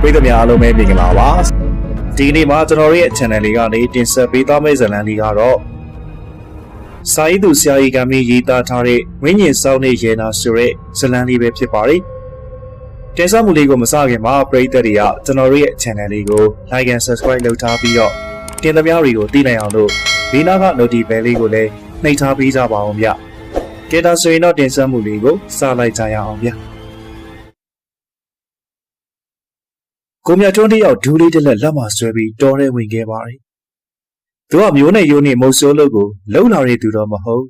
ပြည်သူများအားလုံးပဲမြင်ကြပါပါဒီနေ့မှာကျွန်တော်တို့ရဲ့ channel လေးကနေတင်ဆက်ပေးသွားမယ့်ဇာတ်လမ်းလေးကတော့စာရေးသူဆရာကြီးကမင်းရေးသားထားတဲ့ဝိညာဉ်စောင်းနေရေနာဆိုတဲ့ဇာတ်လမ်းလေးပဲဖြစ်ပါတယ်တင်ဆက်မှုလေးကိုမစခင်မှာပရိသတ်တွေကကျွန်တော်တို့ရဲ့ channel လေးကို like and subscribe လုပ်ထားပြီးတော့တင်သမျှတွေကိုသိနိုင်အောင်လို့ဒီနားက notification လေးကိုလည်းနှိပ်ထားပေးကြပါအောင်ဗျ ကဲဒါဆိုရင်တော့တင်ဆက်မှုလေးကိုစလိုက်ကြရအောင်ဗျကိုမြတ်တွန်းတယောက်ဒူးလေးတစ်လက်လက်မှာဆွဲပြီးတောထဲဝင်ခဲ့ပါတယ်။သူကမျိုးနဲ့ယိုးနဲ့မုတ်ဆိုးလို့ကိုလုံလာတဲ့သူတော့မဟုတ်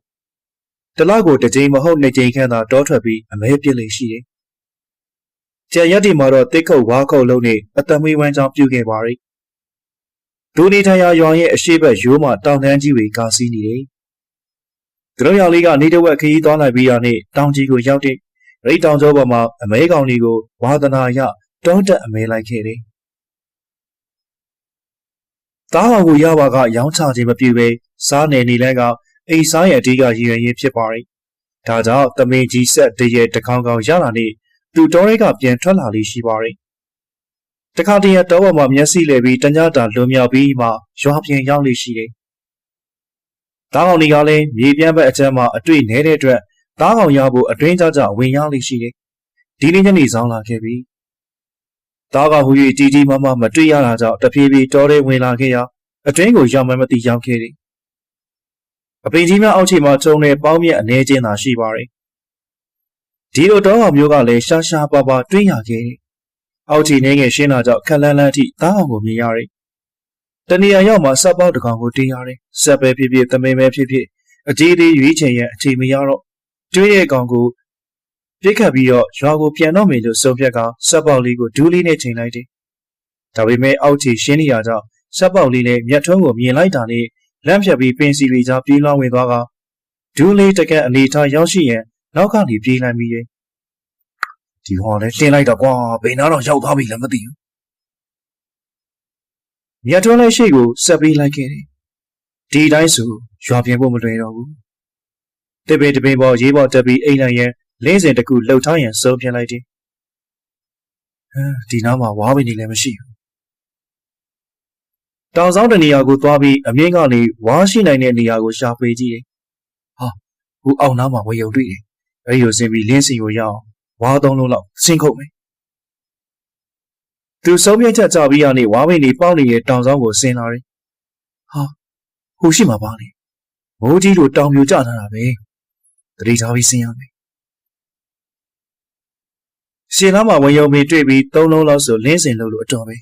။တလောက်ကိုတစ်ကြိမ်မဟုတ်နှစ်ကြိမ်ခန့်သာတောထွက်ပြီးအမဲပြစ်လေးရှိတယ်။ကြံရက်ဒီမှာတော့တစ်ခုတ်ဝါခုတ်လုံးနဲ့အသက်မွေးဝမ်းကြောင်းပြုခဲ့ပါတယ်။ဒူနေထိုင်ရာရွာရဲ့အရှိတ်ရိုးမှာတောင်တန်းကြီးတွေကာစီးနေတယ်။ သူတို့ရောင်လေးကနေတဝက်ခရီးသွားလိုက်ပြီးတာနဲ့တောင်ကြီးကိုရောက်တဲ့ရိတ်တောင်ကျောပေါ်မှာအမဲကောင်လေးကိုဝါသနာရတောင်းတက်အမဲလိုက်ခဲ့တယ်။သားတော်ကိုရပါကရောင်းချခြင်းမပြုဘဲစားနေနေလဲကအိမ်စားရဲ့အဓိကရည်ရွယ်ရင်းဖြစ်ပါရဲ့။ဒါကြောင့်တမင်ကြီးဆက်တရေတကောင်ကောင်ရလာနေသူတော်ရဲကပြန်ထွက်လာလေးရှိပါရဲ့။တခါတည်းရတော့မှမျက်စိလဲပြီးတညတာလွန်မြောက်ပြီးမှရွာပြင်ရောက်လေးရှိတယ်။ သားကောင်ကြီးကလည်းမြေပြန့်ဘက်အကျမ်းမှာအတွေ့နေတဲ့အတွက်သားကောင်ရဖို့အတွင်းကြကြဝင်ရောက်လေးရှိတယ်။ဒီနေ့ညနေဆောင်လာခဲ့ပြီးသားကဟူ၍တီတီမမမတွေ့ရတာကြောင့်တဖြည်းဖြည်းတောထဲဝင်လာခဲ့ရာအတွင်းကိုရောက်မှမသိရောက်ခဲ့တယ်။အပင်ကြီးများအောက်ခြေမှာကျုံတဲ့ပေါင်းမြက်အနေချင်းသာရှိပါရဲ့။ဒီလိုတောအောင်မျိုးကလည်းရှားရှားပါပါတွေ့ရခဲ့တယ်။အောက်ခြေနေငယ်ရှင်းလာကြောင့်ခက်လန်းလန်းထိသားအောင်ကိုမြင်ရတယ်။ တနေရာရောက်မှဆက်ပေါက်တစ်ကောင်ကိုတင်ရတယ်။ဆက်ပဲဖြစ်ဖြစ်သမင်ပဲဖြစ်ဖြစ်အကြီးသေးရွေးချင်ရန်အခြေမရတော့ကျွေးရဲ့ကောင်ကိုပြစ်ခတ်ပြီးတော့ရွာကိုပြန်တော့မယ်လို့ဆုံးဖြတ်ကဆက်ပေါက်လေးကိုဒူးလေးနဲ့ချိန်လိုက်တယ်။ဒါပေမဲ့အောက်ခြေရှင်းနေရကြောင်းဆက်ပေါက်လေးလည်းမြတ်ထွန်းကိုမြင်လိုက်တာနဲ့လမ်းဖြတ်ပြီးပင်စီတွေကြားပြေးလွှမ်းဝင်သွားကဒူးလေးတကက်အနေထားရောက်ရှိရင်နောက်ကနေပြေးလိုက်ပြီးရဲ့ဒီဟောလဲတင်လိုက်တော့ကွာဘယ်နာတော့ရောက်သွားပြီလည်းမသိဘူး။ မြတ်ထွန်းလည်းရှေ့ကိုဆက်ပြေးလိုက်ခဲ့တယ်။ဒီတိုင်းဆိုရွာပြင်ဖို့မလွယ်တော့ဘူး။တပင်တပင်ပေါ်ရေးပေါ်တက်ပြီးအိမ်လိုက်ရင်လင်းစင်တစ်ခုလှုပ်ထားရင်စုံပြလိုက်တယ်။အဲဒီနားမှာဝါးပင်နေလည်းမရှိဘူး။တောင်ဆောင်တနေရာကိုသွားပြီးအမြင့်ကနေဝါးရှိနိုင်တဲ့နေရာကိုရှာဖွေကြည့်တယ်။ဟာဟိုအောက်နားမှာဝေယုံတွေ့တယ်။အဲဒီကိုဆင်းပြီးလင်းစင်ကိုရအောင်ဝါးသုံးလုံးလောက်ဆင်းခုတ်မယ်။ သူဆုံးဖြတ်ချက်ကြပြီးရနေဝါးပင်နေပေါက်နေတဲ့တောင်ဆောင်ကိုဆင်းလာတယ်။ဟာဟိုရှိမှာပါလေ။မိုးကြီးလိုတောင်ပြိုကျထားတာပဲ။တတိထားပြီးဆင်းရမယ်။ရှင်လာမှာဝင်ယုံပြီးတွေ့ပြီးသုံးလုံးလောက်ဆိုလင်းစင်လို့လို့အတော်ပဲ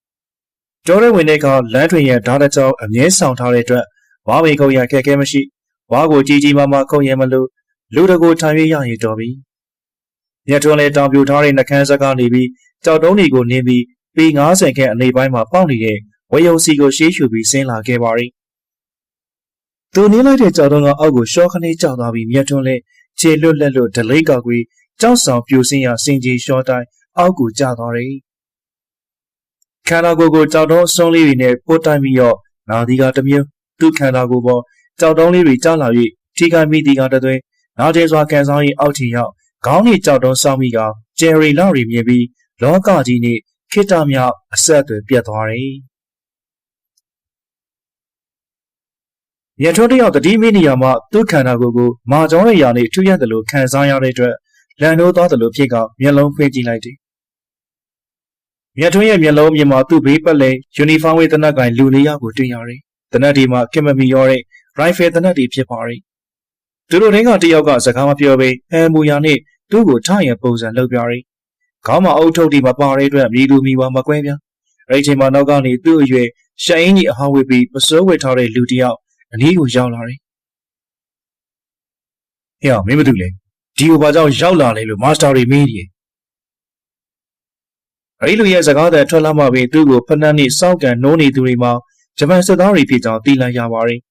။ကျော်ရဲဝင်တဲ့ကလမ်းထွင်ရဓာတ်ကြောင်အမြဲဆောင်ထားတဲ့အတွက်ဝါးဝေခုံရခက်ခဲမရှိဝါးကိုကြီးကြီးမားမားခုံရမလို့လူတကိုထိုင်ရရရင်တော်ပြီ။မြတ်ထွန်းလည်းတောင်ပြိုထားတဲ့နှကန်းဆက်ကနေပြီး ကြောက်တုံးတွေကိုနင်းပြီးပေ90ခန့်အနေပိုင်းမှာပေါက်နေတဲ့ဝေယုံစီကိုရှေးရှူပြီးဆင်းလာခဲ့ပါရီ။သူနင်းလိုက်တဲ့ကြောက်တုံးကအောက်ကိုရှော့ခနေကြောက်သွားပြီးမြတ်ထွန်းလည်းခြေလွတ်လက်လွတ်ဒလိတ်ကောက်ကွေးကြောက်ဆောင်ပြိုစင်းရစင်ကြီးလျှော့တိုင်းအောက်ကိုကျသွားတယ်။ခန္ဓာကိုယ်ကိုကြောက်တုံးအစွန်းလေးတွေနဲ့ပို့တိုင်းပြီးတော့နာသီကတစ်မျိုးသူ့ခန္ဓာကိုယ်ပေါ်ကြောက်တုံးလေးတွေကျလာ၍ထိခိုက်မိတီကတသွင်းနာကျဲစွာကန်ဆောင်ရင်အောက်ထီရောက်ခေါင်းနဲ့ကြောက်တုံးစောင်းမိကဂျယ်ရီလောက်ရီမြင်ပြီး လောကကြီးနဲ့ခိတ္တမြောက်အဆက်အသွယ်ပြတ်သွားတယ်။ရထွန်းတယောက်တတိမိနေရာမှာသူ့ခန္ဓာကိုယ်ကိုမာကြောင်းရဲ့ယာနဲ့ထူးရတယ်လို့ခံစားရတဲ့အတွက်လန်နိုးသွားတယ်လို့ဖြစ်ကမျက်လုံးဖွင့်ကြည့်လိုက်တယ်။မြတ်ထွန်းရဲ့မျက်လုံးမြင်မှာသူ့ဘေးပတ်လဲယူနီဖောင်းဝေးတနက်ကင်လူလေးယောက်ကိုတွေ့ရတယ်။တနက်ဒီမှာကင်မမီရောတဲ့ရိုင်ဖယ်တနက်ဒီဖြစ်ပါရဲ့။သူတို့တင်းကတယောက်ကစကားမပြောဘဲဟဲမူယာနဲ့သူ့ကိုထရပုံစံလုပ်ပြရဲ့။ ခေါင်းမှာအုပ်ထုပ်ဒီမပါတဲ့အတွက်မြည်သူမြည်ပါမကွဲပြား။အဲ့ဒီချိန်မှာနောက်ကနေသူ့အရွယ်ရှအင်းကြီးအဟောင်းဝေးပြီးပစိုးဝေထားတဲ့လူတယောက်အနည်းကိုရောက်လာတယ်။ဟဲ့မင်းမတူလေဒီဟိုဘာကြောင့်ရောက်လာလဲလို့မာစတာတွေမေးတယ်။အဲဒီလူရဲ့စကားတဲ့ထွက်လာမှပဲသူ့ကိုဖနှက်နဲ့စောက်ကန်နိုးနေသူတွေမှာဂျပန်စစ်သားတွေဖြစ်ကြောင်းသိလိုက်ရပါတယ်။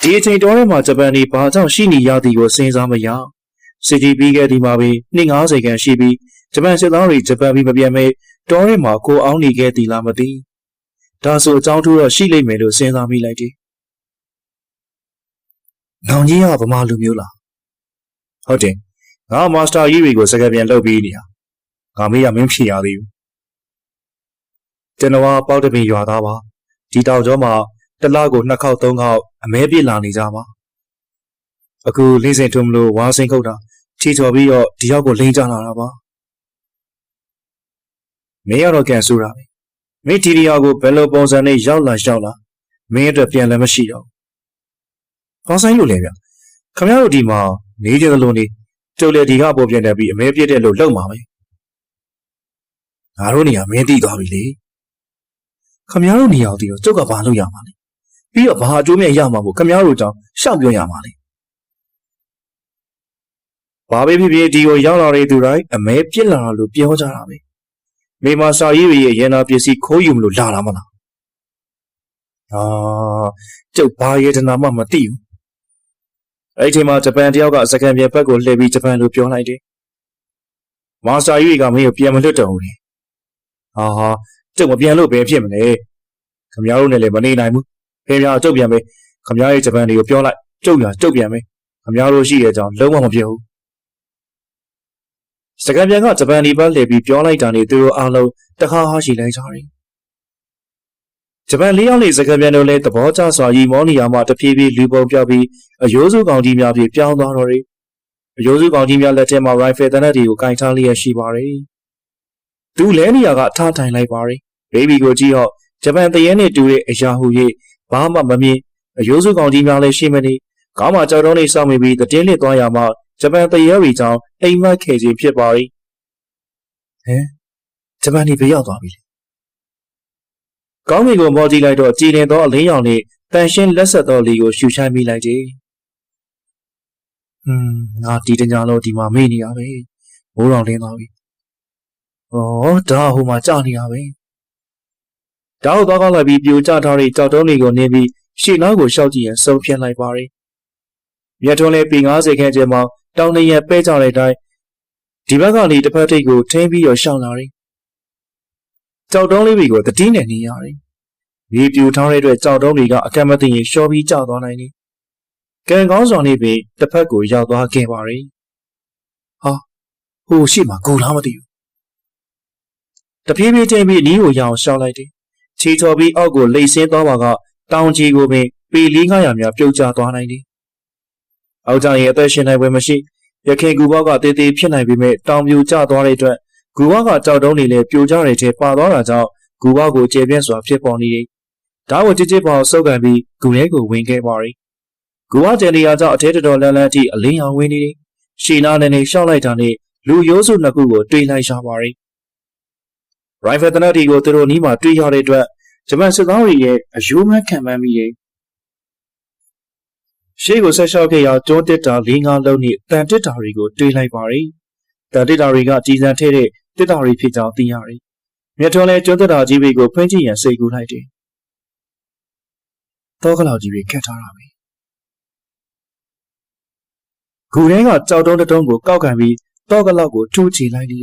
ဒီအချိန်တော်ထဲမှာဂျပန်တွေဘာကြောင့်ရှိနေရသည်ကိုစဉ်းစားမရ။စစ်တီပြီးခဲ့ဒီမှာပဲ250ခန်းရှိပြီး ဂျပန်စစ်သားတွေဂျပန်ပြီးမပြန်မဲတောထဲမှာကိုအောင်နေခဲ့သည်လားမသိ။ဒါဆိုအကြောင်းထူးတော့ရှိလိမ့်မယ်လို့စဉ်းစားမိလိုက်တယ်။နောင်ကြီးကဗမာလူမျိုးလားဟုတ်တယ်ငါမာစတာကြီးတွေကိုစကားပြန်လုပ်ပြီးနေတာငါမေးရမင်းဖြေရသေးဘူးကျွန်တော်ကပေါက်တပင်ရွာသားပါဒီတောင်ကျောမှာတစ်လကိုနှစ်ခေါက်သုံးခေါက်အမဲပြစ်လာနေကြပါအခုလင်းစင်ထုံမလို့ဝါစင်ခုတ်တာချီချော်ပြီးတော့ဒီရောက်ကိုလိန်ကြလာတာပါ မင်းရတော့ကန်ဆူတာပဲမင်းဒီရီယာကိုဘယ်လိုပုံစံနဲ့ရောက်လာရောက်လာမင်းအတွက်ပြန်လည်းမရှိတော့ဘူးဘာဆိုင်လို့လဲဗျခမရတို့ဒီမှာနေကြသလိုနေကျုပ်လည်းဒီကပေါ်ပြန်တယ်ပြီးအမဲပြစ်တဲ့လို့လုံပါမယ်ငါတို့နေရာမင်းသိသွားပြီလေခမရတို့နေရာကိုဒီတော့ကျုပ်ကဘာလုပ်ရမှာလဲပြီးတော့ဘာအကျိုးမြတ်ရမှာမို့ခမရတို့ကြောင့်ရှောက်ပြောရမှာလေဘာပဲဖြစ်ဖြစ်ဒီကိုရောက်လာတဲ့သူတိုင်းအမဲပြစ်လာတာလို့ပြောကြတာပဲ မိမစာရေးရဲ့ရန်နာပစ္စည်းခိုးယူမလို့လာလာမလားအာကျုပ်ဘာယေတနာမှမသိဘူးအဲ့ဒီချိန်မှာဂျပန်တယောက်ကစကန်ပြဘက်ကိုလှည့်ပြီးဂျပန်လိုပြောလိုက်တယ်မာစတာကြီးကမင်းကိုပြန်မလွတ်တော့ဘူးလေဟာဟာကျုပ်မပြန်လို့ဘယ်ဖြစ်မလဲခမရတို့နဲ့လည်းမနေနိုင်ဘူးဖေးပြားကျုပ်ပြန်ပဲခမရရဲ့ဂျပန်တွေကိုပြောလိုက်ကျုပ်ရကျုပ်ပြန်ပဲခမရတို့ရှိတဲ့အကြောင်းလုံးဝမပြောဘူး စကန်ပြန်ကဂျပန်ဒီဘက်လှည့်ပြီးပြောလိုက်တာနဲ့သူတို့အားလုံးတခါဟာရှိလိုက်ကြတယ်ဂျပန်လေးယောက်နေစကန်ပြန်တို့လည်းသဘောကျစွာရီမောနီယာမှတဖြည်းဖြည်းလူပုံပြောက်ပြီးအယိုးစုကောင်ကြီးများဖြင့်ပြောင်းသွားတော့တယ်အယိုးစုကောင်ကြီးများလက်ထဲမှာ rifle တနက်တွေကိုကင်ထားလျက်ရှိပါတယ်သူလဲနေရာကထားထိုင်လိုက်ပါတယ်ဘေဘီကိုကြည့်တော့ဂျပန်တရဲနဲ့တူတဲ့အရာဟူ၍ဘာမှမမြင်အယိုးစုကောင်ကြီးများလည်းရှိမနေကောင်းမှကြောက်တုံးလေးစောင့်မိပြီးတတင်းလစ်သွားရမှ ဂျပန်တရဲရီကြောင့်အိမ်မက်ခဲ့ခြင်းဖြစ်ပါ၏ဟမ်ဂျပန်ဒီဘယ်ရောက်သွားပြီလဲကောင်းကင်ကိုမော်ကြည့်လိုက်တော့ကြည်လင်သောအလင်းရောင်နှင့်တန်ရှင်းလက်ဆက်သောလီကိုရှူချိုင်းမိလိုက်တယ်ဟွန်းငါဒီတညာလုံးဒီမှာမေ့နေရပဲမိုးတော်လင်းသွားပြီဩဒါဟိုမှာကြာနေရပဲဒါဟုတ်သွားကောင်းလိုက်ပြီးပြိုကျထားတဲ့ကြောက်တုံးတွေကိုနင်းပြီးရှေ့နောက်ကိုရှောက်ကြည့်ရင်စုံဖြတ်လိုက်ပါတယ်မြတ်ထွန်းလေးပေ90ခန့်ကျဲမှာ တောင်တရံပဲကြတဲ့အတိုင်းဒီဘက်ကနေတစ်ဖက်ထိပ်ကိုထင်းပြီးတော့ရှောင်းလာတယ်ကြောက်တုံးလေးတွေကိုတတိနဲ့နေရတယ်မြေပြူထားတဲ့အတွက်ကြောက်တုံးတွေကအကန့်မသိရင်ရှော့ပြီးကျသွားနိုင်တယ်ကံကောင်းစွာနေပြီးတစ်ဖက်ကိုရောက်သွားခဲ့ပါတယ်ဟာဟိုရှိမှကိုလားမသိဘူးတပြေးပြေးချင်းပြီးနီးကိုရအောင်ရှောက်လိုက်တယ်ခြေချော်ပြီးအောက်ကိုလိတ်ဆင်းသွားပါကတောင်ကြီးကိုပင်ပေ400များပြုတ်ကျသွားနိုင်တယ် အောက်ကြရင်အသက်ရှင်နိုင်ပွဲမရှိရခင်ကူဘောက်ကတေးသေးဖြစ်နိုင်ပေမဲ့တောင်ပြိုကျသွားတဲ့အတွက်ဂူဘောက်ကကြောက်တုံးနေလေပြိုကျတဲ့ထဲပါသွားတာကြောင့်ဂူဘောက်ကိုကျေပြန့်စွာဖြစ်ပေါ်နေတယ်။ဒါကိုကြစ်ကြစ်ပေါဆုပ်ကန်ပြီးဂူထဲကိုဝင်ခဲ့ပါရီ။ဂူဘောက်ကျန်နေရာကြောင့်အထဲတော်လန်းလန်းအထိအလင်းရောင်ဝင်နေတယ်။ရှီနာနဲ့နေရှောက်လိုက်တာနဲ့လူရိုးစုနှစ်ခုကိုတွေးလိုက်ရှာပါရီ။ရိုင်ဖယ်တနက်တီကိုသူတို့နီးမှာတွေးရတဲ့အတွက်ဂျပန်စစ်သားတွေရဲ့အယိုးမခံပန်းမိတယ် ရှေ့ကိုဆက်လျှောက်ခဲ့ရာကျုံးတစ်တာ၄၅လုံးနဲ့တန်တစ်တာတွေကိုတွေးလိုက်ပါရီ။တန်တစ်တာတွေကကြည်စံထဲတဲ့တစ်တာတွေဖြစ်ကြောင်းသိရတယ်။မြတ်ထွန်းလည်းကျုံးတစ်တာကြီးတွေကိုဖွင့်ကြည့်ရန်စိတ်ကူးလိုက်တယ်။တောကလောက်ကြီးတွေခတ်ထားတာပဲ။ဂူထဲကကြောက်တုံးတုံးကိုကောက်ကန်ပြီးတောကလောက်ကိုထူးချီလိုက်လေ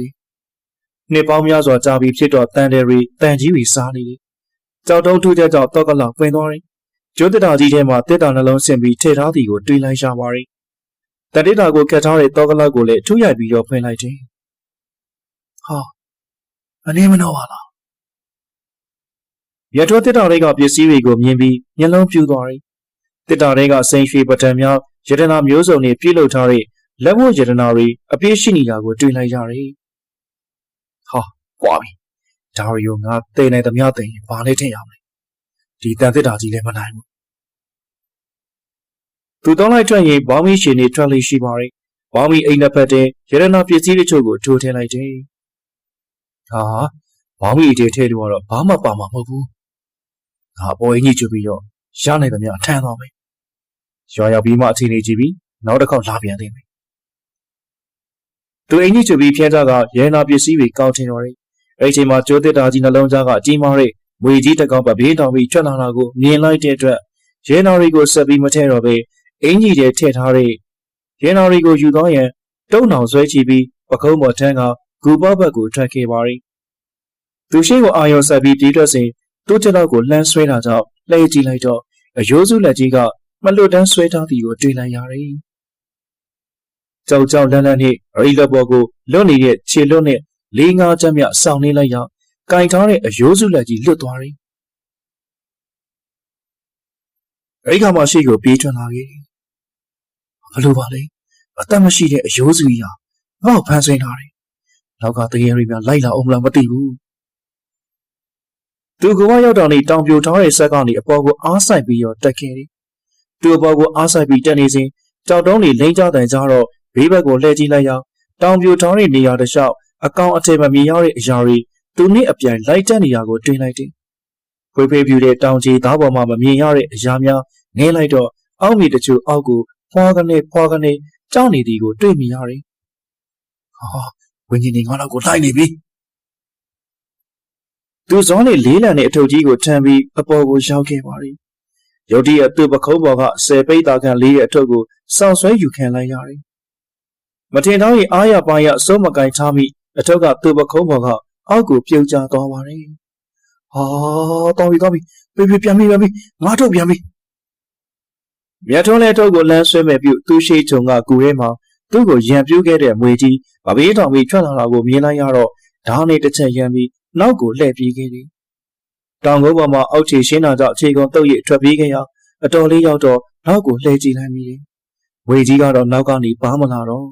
။နှစ်ပေါင်းများစွာကြာပြီးဖြစ်တော့တန်တယ်ရီတန်ကြီးတွေစားနေတယ်။ကြောက်တုံးထူးချက်ကြောင့်တောကလောက်ပင်သွားတယ် ကျွတ်တတာကြီးထဲမှာတစ်တာနှလုံးဆင်ပြီးထည့်ထားသည်ကိုတွေးလိုက်ရှာပါရီတတိတာကိုကတ်ထားတဲ့တောကလောက်ကိုလည်းထူးရိုက်ပြီးတော့ဖွင့်လိုက်တယ်ဟာအနေမနှောပါလားရထွတ်တစ်တာတွေကပစ္စည်းတွေကိုမြင်ပြီးမျက်လုံးပြူသွားတယ်တစ်တာတွေကစိန်ရွှေပတံများယတနာမျိုးစုံတွေပြည့်လို့ထားတဲ့လက်ဝတ်ယတနာတွေအပြည့်ရှိနေတာကိုတွေ့လိုက်ရတယ်ဟာကွာပြီဒါရီယိုငါတိတ်နေသမျှတိတ်ဘာလဲထင်ရမလဲ ဒီတန်သစ်တာကြီးလည်းမနိုင်ဘူးသူတောင်းလိုက်ထွက်ရင်ဘောင်းမီရှင်နေထွက်လေးရှိပါရဲ့ဘောင်းမီအိမ်နှစ်ဖက်တည်းရတနာပစ္စည်းတချို့ကိုထိုးထည့်လိုက်တယ်ဟာဘောင်းမီအတေထဲတော့ဘာမှပါမှာမဟုတ်ဘူးငါအပေါ်ကြီးညှိချပြီးတော့ရနိုင်သမျှအထမ်းသွားမယ်ရွာရောက်ပြီးမှအချိန်နေကြည့်ပြီးနောက်တစ်ခေါက်လာပြန်သေးမယ်သူအိမ်ကြီးချပြီးဖျက်ကြကရဲနာပစ္စည်းတွေကောက်ထင်တော်တယ်အဲ့ဒီချိန်မှာကျိုးတစ်တာကြီးနှလုံးသားကအကြီးမားတဲ့ ငွေကြီးတစ်ကောင်ပဘေးတောင်ပြီးထွက်လာတာကိုမြင်လိုက်တဲ့အတွက်ရဲနာရီကိုဆက်ပြီးမထဲတော့ပဲအင်ကြီးတွေထည့်ထားတဲ့ရဲနာရီကိုယူသွားရန်တုံးအောင်ဆွဲချပြီးပကုံးပေါ်ထန်းကဂူပေါဘက်ကိုထွက်ခဲ့ပါရီသူရှိကိုအာရုံဆက်ပြီးပြေးထွက်စဉ်သူ့ချက်တော့ကိုလှမ်းဆွဲတာကြောင့်လှည့်ကြည့်လိုက်တော့အယိုးစုလက်ကြီးကမလွတ်တမ်းဆွဲထားသည်ကိုတွေ့လိုက်ရတယ်ဂျကြောက်ကြောက်လန့်လန့်နဲ့ရိလက်ပေါ်ကိုလွတ်နေတဲ့ခြေလွတ်နဲ့လေးငါးချက်မြဆောင်းနေလိုက်ရောက င်ထားတဲ့အယိုးစုလက်ကြီးလွတ်သွားတယ်အဲ့ဒီခါမှရှေ့ကိုပြေးထွက်လာခဲ့တယ်ဘလို့ပါလဲအသက်မရှိတဲ့အယိုးစုကြီးဟာငါ့ကိုဖမ်းဆွင်းထားတယ်နောက်ကတရေရီများလိုက်လာအောင်မလားမသိဘူးသူကရောက်တော့နေတောင်ပြိုထားတဲ့ဆက်ကနေအပေါ်ကိုအားဆိုင်ပြီးတော့တက်ခဲ့တယ်သူ့အပေါ်ကိုအားဆိုင်ပြီးတက်နေစဉ်ကြောက်တုံးတွေလိမ့်ကြတယ်ကြတော့ဘေးဘက်ကိုလှည့်ကြည့်လိုက်ရောတောင်ပြိုထားတဲ့နေရာတစ်လျှောက်အကောင်အထည်မမြင်ရတဲ့အရာတွေ သူနဲ့အပြိုင်လိုက်တက်နေရကိုတွေ့လိုက်တယ်။ဖွေးဖွေးပြူတဲ့တောင်ကြီးသားပေါ်မှာမမြင်ရတဲ့အရာများငဲလိုက်တော့အောက်မြေတချို့အောက်ကိုဖွာကနေဖွာကနေကြောက်နေသည်ကိုတွေ့မြင်ရတယ်။ဟာဝင်းကြီးနေငါတော့ကိုလိုက်နေပြီ။သူစောနေလေးလံတဲ့အထုပ်ကြီးကိုထမ်းပြီးအပေါ်ကိုရောက်ခဲ့ပါရီ။ရုတ်တရက်သူ့ပခုံးပေါ်ကဆယ်ပိတ်သားခံလေးရဲ့အထုပ်ကိုစောင့်ဆွဲယူခံလိုက်ရတယ်။မထင်တော့ရင်အားရပါရအစိုးမကင်ထားမိအထုပ်ကသူ့ပခုံးပေါ်က အောက်ကိုပြုတ်ကျသွားပါတယ်။ဟာတောင်းပြီတောင်းပြီပြေးပြေးပြန်ပြီပြန်ပြီငါထုတ်ပြန်ပြီ။မြတ်ထုံးလက်ထုတ်ကိုလမ်းဆွဲမဲ့ပြုသူ့ရှိချုံကကူထဲမှာသူ့ကိုရံပြူးခဲ့တဲ့မွေကြီးဗဘေးတောင်ပြီးထွက်လာတာကိုမြင်လိုက်ရတော့ဓာတ်နဲ့တစ်ချက်ရံပြီးနောက်ကိုလှည့်ပြေးခဲ့တယ်။တောင်ကုန်းပေါ်မှာအောက်ခြေရှင်းတာကြောင့်အခြေကုံတုပ်ရထွက်ပြေးခဲ့ရအတော်လေးရောက်တော့နောက်ကိုလှည့်ကြည့်လိုက်မိတယ်။ဝေကြီးကတော့နောက်ကနေပါမလာတော့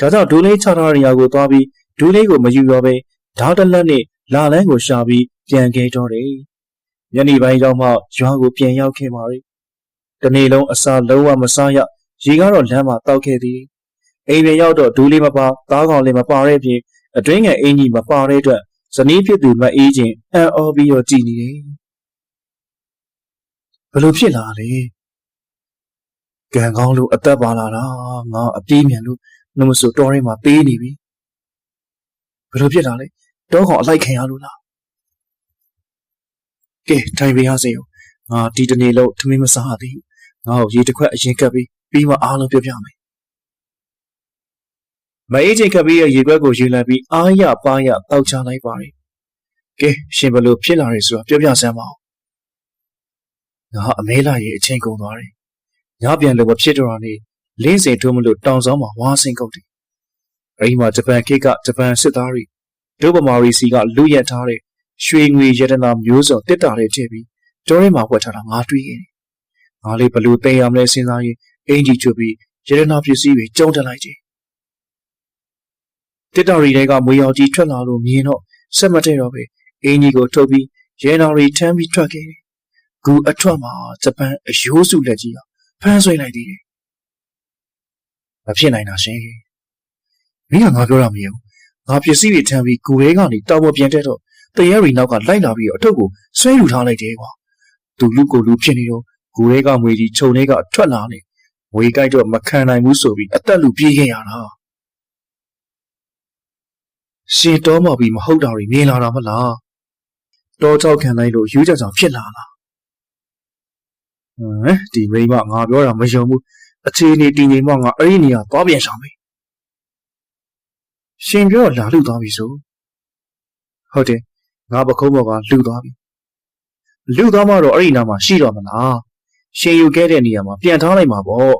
ဒါကြောင့်ဒူးလေးချထားတဲ့နေရာကိုသွားပြီးဒူးလေးကိုမယူတော့ပဲ ဓာတ်တလက်နဲ့လာလန်းကိုရှာပြီးပြန်ခဲ့တော့တယ်။ညနေပိုင်းရောက်မှရွာကိုပြန်ရောက်ခဲ့ပါရီ။တနေ့လုံးအစာလုံးဝမစားရရေကတော့လမ်းမှာတောက်ခဲ့သည်။အိမ်ပြန်ရောက်တော့ဒူးလေးမပါသားကောင်လေးမပါတဲ့ပြင်အတွင်းငယ်အင်ကြီးမပါတဲ့အတွက်ဇနီးဖြစ်သူမအေးချင်းအံ့ဩပြီးတော့ကြည်နေတယ်။ဘလို့ဖြစ်လာလဲ။ကံကောင်းလို့အသက်ပါလာတာငါအပြေးမြန်လို့နှမဆိုတော်ရဲမှာပေးနေပြီဘယ်လိုဖြစ်တာလဲ တောကောင်အလိုက်ခံရလို့လားကဲထိုင်ပေးရစေဦးငါဒီတနေ့လုံးထမင်းမစားသေးဘူးငါ့ကိုရေတစ်ခွက်အရင်ကပ်ပြီးပြီးမှအားလုံးပြောပြမယ်မအေးချင်းကပ်ပြီးရဲ့ရေခွက်ကိုယူလိုက်ပြီးအားရပါရတောက်ချလိုက်ပါရင်ကဲရှင်ဘယ်လိုဖြစ်လာလဲဆိုတာပြောပြစမ်းပါဦးငါအမဲလာရဲ့အချင်းကုန်သွားတယ်ညပြန်လို့မဖြစ်တော့တာနေလင်းစင်ထိုးမလို့တောင်ဆောင်မှာဝါစင်ကုတ်တယ်အဲဒီမှာဂျပန်ခေတ်ကဂျပန်စစ်သားတွေ ဒုဗမာရီစီကလူရက်ထားတဲ့ရွှေငွေရတနာမျိုးစုံတစ်တာတွေထည့်ပြီးတောထဲမှာဝတ်ထားတာငါတွေ့ခဲ့တယ်။ငါလေးဘလို့သိရမလဲစဉ်းစားရင်အင်ဂျီချွတ်ပြီးရတနာပစ္စည်းတွေကျုံတက်လိုက်တယ်။တစ်တာရီတွေကမွေရောင်ကြီးထွက်လာလို့မြင်တော့ဆက်မတည့်တော့ပဲအင်ဂျီကိုထုတ်ပြီးရဲနာရီထမ်းပြီးထွက်ခဲ့တယ်။ဂူအထွက်မှာဂျပန်အယိုးစုလက်ကြီးကဖမ်းဆွဲလိုက်သေးတယ်။မဖြစ်နိုင်တာရှင်။မင်းကငါပြောတာမယုံ ငါပစ္စည်းတွေထမ်းပြီးကိုရဲကနေတောက်ပေါ်ပြန်တက်တော့တရဲရီနောက်ကလိုက်လာပြီးတော့အထုပ်ကိုဆွဲယူထားလိုက်တယ်ကွာသူလူကိုလူဖြစ်နေတော့ကိုရဲကငွေကြီးခြုံထဲကထွက်လာနေငွေကြိုက်တော့မခံနိုင်ဘူးဆိုပြီးအသက်လူပြေးခဲ့ရတာရှင်တော်မော်ပြီးမဟုတ်တာတွေမြင်လာတာမလားတောချောက်ခံလိုက်လို့ယူကြကြဖြစ်လာလားဟမ်ဒီမိမငါပြောတာမယုံဘူးအခြေအနေတည်ငြိမ်မှငါအဲ့ဒီနေရာသွားပြန်ဆောင်မယ် ရှင်ပြောလာလူသွားပြီဆိုဟုတ်တယ်ငါပခုံးဘော်ကလူသွားပြီလူသွားမှတော့အဲ့ဒီနားမှာရှိတော့မလားရှင်ယူခဲ့တဲ့နေရာမှာပြန်ထားလိုက်မှာပေါ့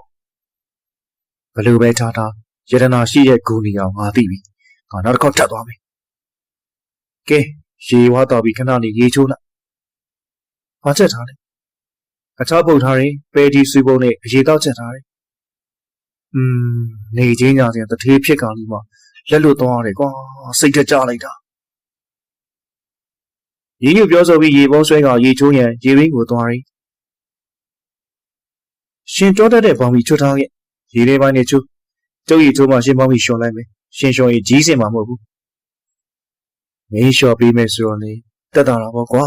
ဘယ်လိုပဲထားထားယတနာရှိတဲ့ဂူနေအောင်ငါသိပြီငါနောက်တစ်ခေါက်ထပ်သွားမယ်ကဲရေဝါတော့ပြီခဏနေရေချိုးလိုက်ဘာချက်ထားလဲအချောက်ပုတ်ထားတယ်ပဲဒီဆွေပုံနဲ့အရေတောက်ချက်ထားတယ်อืมနေချင်းညာစဉ်တထေးဖြစ်ကောင်ကြီးမှာ လက်လွတ်သွားရတယ်ကွာစိတ်ထကြလိုက်တာရင်းညွပြောဆိုပြီးရေပုံးဆွဲကရေချိုးရန်ရေရင်းကိုသွားရီရှင်ကြောတတ်တဲ့ဘောင်ပြီးချွတ်ထားခဲ့ရေလေးပိုင်းနဲ့ချိုးကျုပ်ရီချိုးမှရှင်ပေါင်းပြီးရှော်လိုက်မယ်ရှင်ရှော်ရင်ကြီးစင်မှာမဟုတ်ဘူးမင်းလျှော်ပြီးမယ်ဆိုတော့လေတက်တာတော့ကွာ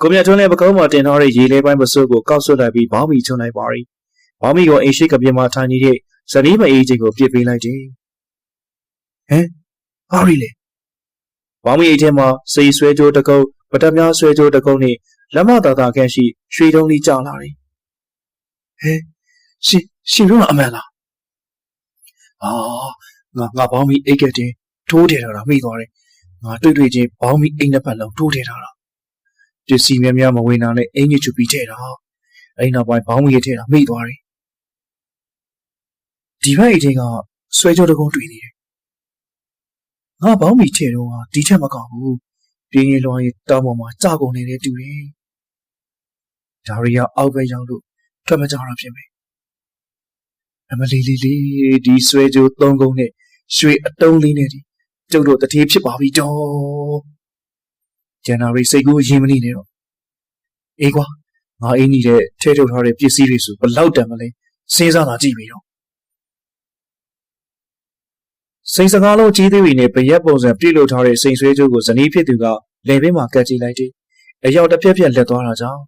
ကိုမြတ်ထွန်းလည်းပကုံးမှာတင်ထားတဲ့ရေလေးပိုင်းပစိုးကိုကောက်ဆွတ်လိုက်ပြီးဘောင်းမီချုံလိုက်ပါရီဘောင်းမီကိုအိမ်ရှိကပြင်းမှာထိုင်နေတဲ့ဇနီးမအေးချင်းကိုပြစ်ပေးလိုက်တယ် ဟမ်ဘာရီလဲဘောင်းမီအိတ်ထဲမှာစိတ်ဆွဲကြိုးတကုတ်ပတများဆွဲကြိုးတကုတ်နဲ့လက်မသာသာခန့်ရှိရွှေတုံးလေးကြာလာတယ်ဟဲရှင်ရှင်တို့ကအမှန်လားအာငါငါဘောင်းမီအိတ်ကတဲ့ထိုးတယ်တော့မိသွားတယ်ငါတွေ့တွေ့ချင်းဘောင်းမီအိတ်နှစ်ပတ်လုံးထိုးတယ်တာပစ္စည်းများများမဝင်တာနဲ့အင်ကြီးချူပြီးထဲတာအဲ့နောက်ပိုင်းဘောင်းမီရဲ့ထဲတာမိသွားတယ်ဒီဘက်အိတ်ထဲကဆွဲကြောတကုန်းတွေ့နေတယ် ငါဘောင်းမီထဲတော့ကဒီချက်မကောက်ဘူးပြင်းရင်လွှားရင်တောင်ပေါ်မှာကြာကုန်နေတယ်တူတယ်ဒါရီယာအောက်ဘက်ရောက်လို့ထွက်မကြတာဖြစ်မယ်အမလီလီလေးဒီဆွဲကြိုးသုံးကုန်းနဲ့ရွှေအတုံးလေးနဲ့ဒီကျုပ်တို့တတိဖြစ်ပါပြီတော့ဂျန်နာရီစိတ်ကူးရင်မနေနဲ့တော့အေးကွာငါအင်းကြီးတဲ့ထဲထုတ်ထားတဲ့ပစ္စည်းတွေဆိုဘလောက်တန်မလဲစဉ်းစားလာကြည့်ပြီတော့ စိန်စကားလုံးကြီးသေးတွေနဲ့ဗရက်ပုံစံပြည့်လို့ထားတဲ့စိန်ဆွဲကြိုးကိုဇနီးဖြစ်သူကလယ်ဘေးမှာကတ်ကြည့်လိုက်တယ်အရောက်တစ်ပြက်ပြက်လက်သွားတာကြောင့်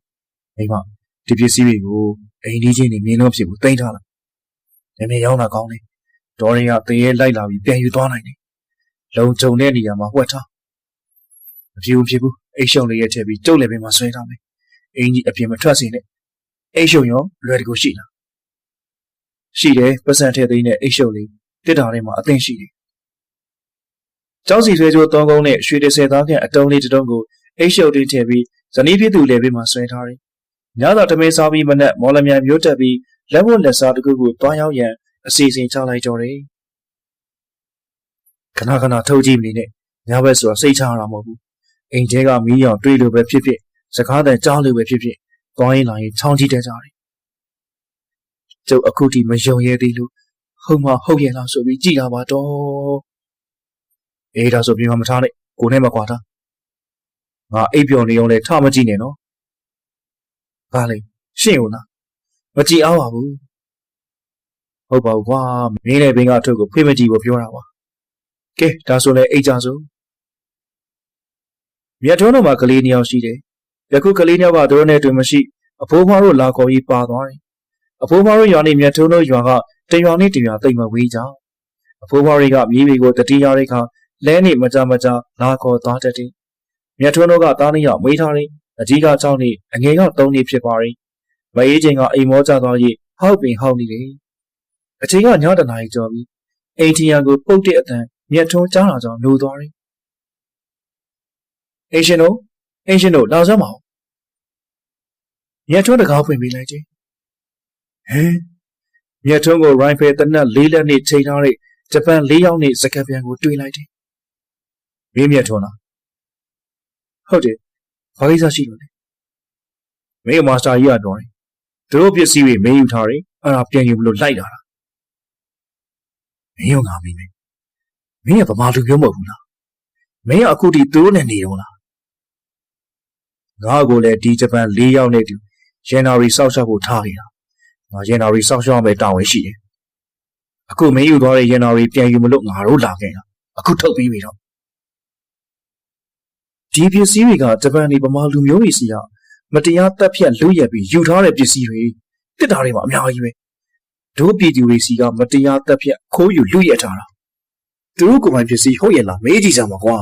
မိမဒီပစ္စည်းတွေကိုအိမ်ကြီးချင်းနေမြင်လို့ဖြစ်ဘူးတင်ထားလိုက်နည်းနည်းရောင်းတာကောင်းတယ်ဒေါ်ရီကတရေလိုက်လာပြီးပြန်ယူသွားနိုင်တယ်လုံခြုံတဲ့နေရာမှာဝှက်ထားမဖြစ်ဘူးဖြစ်ဘူးအိတ်ရှုံလေးရဲ့ထည့်ပြီးကျုပ်လည်းပင်မှာဆွဲထားမယ်အင်းကြီးအပြင်မထွက်စေနဲ့အိတ်ရှုံရောလွယ်တကူရှိလားရှိတယ်ပတ်စံထည့်သိမ်းတဲ့အိတ်ရှုံလေး တစ်တာထဲမှာအသင်ရှိတယ်ကျောင်းစီဆွဲကြိုးသုံးကုန်းနဲ့ရွှေတဆယ်သားခန့်အတုံးလေးတစ်တုံးကိုအိတ်ရှုံလေးထည့်ပြီးဇနီးဖြစ်သူလည်းပင်မှာဆွဲထားတယ်ညသာတမင်းစားပြီးမနက်မော်လမြိုင်မျိုးတက်ပြီးလက်ဝတ်လက်စားတစ်ခုကိုတွားရောက်ရန်အစီအစဉ်ချလိုက်ကြတယ်ခဏခဏထုတ်ကြည့်မနေနဲ့ညဘက်ဆိုတော့စိတ်ချရတာမဟုတ်ဘူးအိမ်ထဲကမီးရောင်တွေးလို့ပဲဖြစ်ဖြစ်စကားတန်ကြားလို့ပဲဖြစ်ဖြစ်သွားရင်လာရင်ချောင်းကြည့်တတ်ကြတယ်ကျုပ်အခုထိမယုံရဲသေးလို့ ဟုတ်မဟုတ်ရဲ့လားဆိုပြီးကြည်လာပါတော့အေးဒါဆိုပြင်မမထားနဲ့ကိုနဲ့မကွာထားငါအိပ်ပျော်နေအောင်လဲထမကြည့်နဲ့နော်ဘာလဲရှင့်ဦးလားမကြည့်အောင်ပါဘူးဟုတ်ပါဘူးကွာမင်းနဲ့ဘင်းကထုတ်ကိုဖွေးမကြည့်ဖို့ပြောတာပါကဲဒါဆိုလဲအိတ်ကြစို့မြတ်ထုံးတို့မှာကလေးနှစ်ယောက်ရှိတယ်ယခုကလေးနှစ်ယောက်ကသူတို့နဲ့တွေ့မရှိအဖိုးဖွားတို့လာခေါ်ပြီးပါသွားတယ်အဖိုးဖွားတို့ရွာနေမြတ်ထုံးတို့ရွာက တရွာနဲ့တရွာတိတ်မဝေးကြအဖိုးဖွားတွေကမြေကြီးကိုတတိယရိခါလဲနေမကြမကြလာခေါ်သွားတတ်တယ်မြတ်ထုံးတို့ကသားနှစ်ယောက်မွေးထားတယ်အကြီးက6နှစ်အငယ်က3နှစ်ဖြစ်ပါတယ်မအေးချိန်ကအိမ်မောကျသွား၍ဟောက်ပင်ဟောက်နေတယ်အချိန်ကညတနာရီကျော်ပြီးအိမ်ထီယံကိုပုတ်တဲ့အတန်မြတ်ထုံးကြားလာကြောင်းနိုးသွားတယ်အင်ရှင်တို့အင်ရှင်တို့လာစမ်းပါဦးမြတ်ထုံးတကားဖွင့်ပေးလိုက်ခြင်းဟ မ်မြတ်ထုံးကိုရိုင်ဖယ်တနက်လေးလက်နဲ့ချိန်ထားတဲ့ဂျပန်လေးယောက်နဲ့စကပ်ပြန်ကိုတွေးလိုက်တယ်မင်းမြတ်ထုံးလားဟုတ်တယ်ဘာကိစ္စရှိလို့လဲမင်းမာစတာကြီးကတော့တယ်သူတို့ပစ္စည်းတွေမင်းယူထားတယ်အဲ့ဒါပြန်ယူလို့လိုက်လာတာမင်းရောငါမင်းပဲမင်းကဗမာလူမျိုးမဟုတ်ဘူးလားမင်းကအခုထိသူတို့နဲ့နေရောလားငါ့ကိုလည်းဒီဂျပန်၄ယောက်နဲ့တူရန်နာရီစောက်ရှောက်ဖို့ထားခဲ့တာ ငါရန်နာရီစောက်ရှောက်မယ်တာဝန်ရှိတယ်အခုမင်းယူသွားတဲ့ရန်နာရီပြန်ယူမလို့ငါတို့လာခဲ့တာအခုထုတ်ပြီးပြီတော့ဒီပစ္စည်းတွေကဂျပန်နေဗမာလူမျိုးတွေစီကမတရားတက်ဖြတ်လူရက်ပြီးယူထားတဲ့ပစ္စည်းတွေတစ်တာတွေမှာအများကြီးပဲတို့ပြည်သူတွေစီကမတရားတက်ဖြတ်ခိုးယူလူရက်ထားတာသူတို့ကိုယ်ပိုင်ပစ္စည်းဟုတ်ရဲ့လားမေးကြည့်ကြမှာကွာ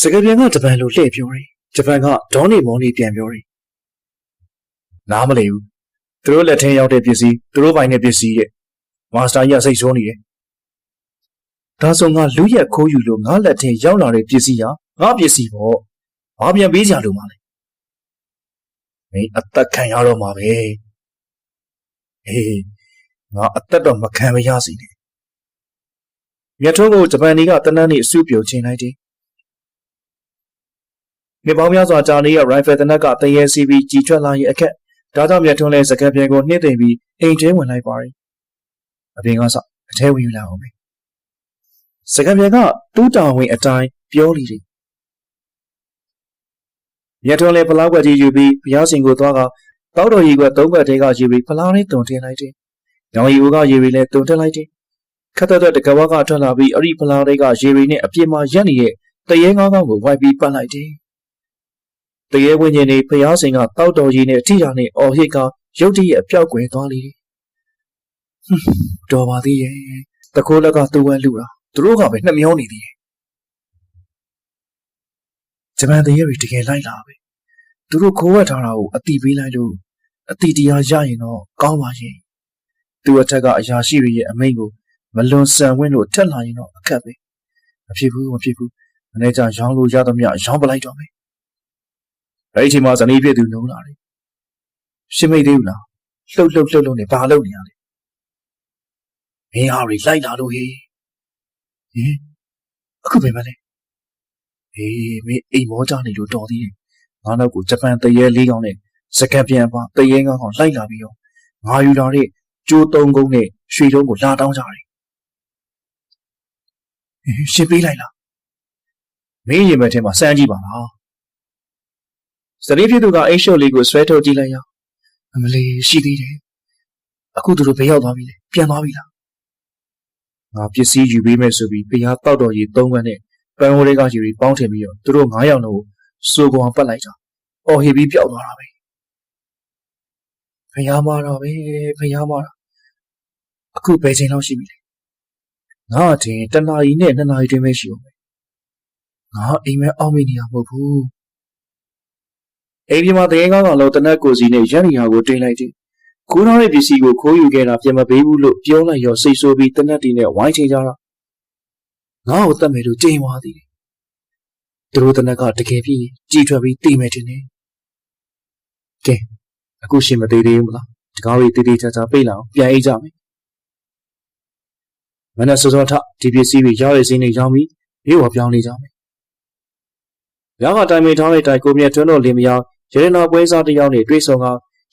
စကပြန်ကဂျပန်လိုလှည့်ပြောတယ်ဂျပန်ကဒေါနေမောနေပြန်ပြောတယ် နားမလည်ဘူးသူတို့လက်ထဲရောက်တဲ့ပစ္စည်းသူတို့ပိုင်တဲ့ပစ္စည်းတဲ့မာစတာကြီးကစိတ်ဆိုးနေတယ်ဒါဆိုငါလူရက်ခိုးယူလို့ငါလက်ထဲရောက်လာတဲ့ပစ္စည်းဟာငါပစ္စည်းပေါ့ဘာပြန်ပေးကြလို့မလဲမင်းအသက်ခံရတော့မှာပဲဟေးငါအသက်တော့မခံမရစီနဲ့မြတ်ထုံးကိုဂျပန်တွေကတနန်းနေအစုပြုံချင်းလိုက်တယ်နေပေါင်းများစွာကြာနေရရိုင်ဖယ်တနက်ကတရေစီပြီးကြီးချွတ်လာရဲ့အခက် ဒါကြောင့်မြတ်ထုံးလဲစကပ်ပြေကိုနှိမ့်သိမ့်ပြီးအိမ်ထဲဝင်လိုက်ပါတယ်အပြင်ကစအထဲဝင်ယူလာအောင်ပဲစကံပြန်ကတူးတာဝင်အတိုင်းပြောလိတယ်မြတ်ထွန်းလည်းဖလားကွက်ကြီးယူပြီးဘုရားရှင်ကိုသွားကတောက်တော်ကြီးကသုံးဘက်ထဲကယူပြီးဖလားလေးတုံတင်လိုက်တယ်။ညောင်ရီဦးကရေရီလည်းတုံတက်လိုက်တယ်။ခတ်သက်တကဝါကထွက်လာပြီးအဲ့ဒီဖလားတွေကရေရီနဲ့အပြစ်မှာရက်နေတဲ့တရေငါးကောင်ကိုဝိုက်ပြီးပတ်လိုက်တယ်။ တရေဝင်းကြီးနေဘုရားရှင်ကတောက်တော်ကြီးနဲ့အထီးရာနဲ့အော်ဟစ်ကရုတ်တရက်အပြောက်ကွယ်သွားလေတယ်။ဟွန်းတော်ပါသေးရဲ့။တကိုးလက်ကသူ့ဝဲလူတာသူတို့ကပဲနှမျောနေသေးတယ်ဂျပန်တရေတွေတကယ်လိုက်လာပဲသူတို့ခိုးဝှက်ထားတာကိုအတိပေးလိုက်လို့အတိတရားရရင်တော့ကောင်းပါရဲ့သူ့အထက်ကအရာရှိတွေရဲ့အမိန့်ကိုမလွန်ဆန်ဝင့်လို့ထက်လာရင်တော့အခက်ပဲမဖြစ်ဘူးမဖြစ်ဘူးမနေ့ကရောင်းလို့ရသမျှရောင်းပလိုက်တော့မယ် အဲ့ဒီချိန်မှာဇနီးဖြစ်သူနှုံးလာတယ်ရှင်းမိတ်သေးဘူးလားလှုပ်လှုပ်လှုပ်လှုပ်နဲ့ဘာလုပ်နေရလဲမင်းဟာတွေလိုက်လာလို့ဟေးဟင်အခုပဲမလဲအေးမင်းအိမ်မောကြနေလို့တော်သေးတယ်ငါနောက်ကိုဂျပန်တရေလေးကောင်နဲ့စကပ်ပြန်ပါတရေငါကောင်လိုက်လာပြီးတော့ငါယူလာတဲ့ကျိုးသုံးကုန်းနဲ့ရွှေတုံးကိုလာတောင်းကြတယ်ဟင်ရှင်းပေးလိုက်လားမင်းရင်မထဲမှာစမ်းကြည့်ပါလား စရီဖြစ်သူကအိတ်ရှုပ်လေးကိုဆွဲထုတ်ကြည့်လိုက်ရအောင်အမလေးရှိသေးတယ်အခုသူတို့ဘယ်ရောက်သွားပြီလဲပြန်သွားပြီလားငါပစ္စည်းယူပေးမယ်ဆိုပြီးဖျားတောက်တော်ကြီးသုံးခန်းနဲ့ပန်းဝလေးကယူပြီးပေါင်းထည့်ပြီးတော့သူတို့9ယောက်လုံးကိုစိုးကောင်ပတ်လိုက်တာအော်ဟီပြီးပျောက်သွားတာပဲဖျားမာတော့ပဲဖျားမာတာအခုဘယ်ချိန်လောက်ရှိပြီလဲငါအတင်တနာရီနဲ့နှစ်နာရီတွင်ပဲရှိအောင်ပဲငါအိမ်မဲအောက်မိနေရမဟုတ်ဘူး အိမ်ပြမတရေကောင်းကောင်လုံးတနက်ကိုစီနဲ့ရန်ရီဟာကိုတင်လိုက်တယ်။ခိုးထားတဲ့ပစ္စည်းကိုခိုးယူခဲ့တာပြန်မပေးဘူးလို့ပြောလိုက်ရောစိတ်ဆိုးပြီးတနက်တီနဲ့ဝိုင်းချကြတာ။ငါ့ကိုတတ်မယ်လို့ကြိမ်သွားသေးတယ်။သူတို့တနက်ကတကယ်ပြီးကြည်ထွက်ပြီးတိမယ်တင်တယ်။ကဲအခုရှင်မသေးသေးဘူးမလား။တကားလေးတေးသေးချာချာပြေးလာအောင်ပြန်အိတ်ကြမယ်။မနက်စောစောထဒီပစ္စည်းတွေရောက်ရစင်းနေရောက်ပြီးမြို့ပေါ်ပြောင်းနေကြမယ်။ရောက်ကတိုင်မင်ထားတဲ့တိုင်ကိုမြတ်ထွန်းတို့လင်းမယား ရဲနာပွဲစားတစ်ယောက်နဲ့တွေ့ဆုံက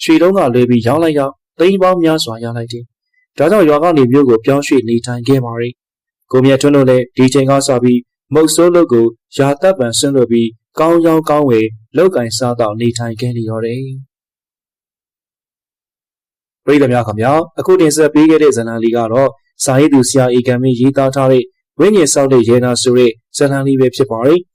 ရွှေတုံးကလွေပြီးရောင်းလိုက်ရောက်သိန်းပေါင်းများစွာရလိုက်တယ်။ဒါကြောင့်ရွာကနေမြို့ကိုပြောင်းရွှေ့နေထိုင်ခဲ့ပါရီ။ကိုမြတ်ထွန်းတို့လည်းဒီချိန်ကစပြီးမုတ်ဆိုးလုတ်ကိုရာတပ်ပံဆွန့်လွတ်ပြီးကောင်းရောင်းကောင်းဝယ်လောက်ကင်စားတော့နေထိုင်ခဲ့နေရောတယ်။ပြည်သူများခင်ဗျာအခုတင်ဆက်ပေးခဲ့တဲ့ဇာတ်လမ်းလေးကတော့စာရေးသူဆရာအေကံမင်းရေးသားထားတဲ့ဝိညာဉ်ဆောက်တဲ့ရေနာဆိုတဲ့ဇာတ်လမ်းလေးပဲဖြစ်ပါရီ။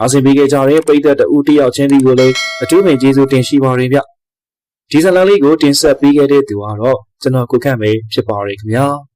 အားစင်ပေးခဲ့ကြတဲ့ပြည်သက်တူတယောက်ချင်းဒီကိုလည်းအထူးပင်ကျေးဇူးတင်ရှိပါရဗျ။ဒီဇာတ်လမ်းလေးကိုတင်ဆက်ပေးခဲ့တဲ့သူကတော့ကျွန်တော်ကိုခန့်ပဲဖြစ်ပါရခင်ဗျာ။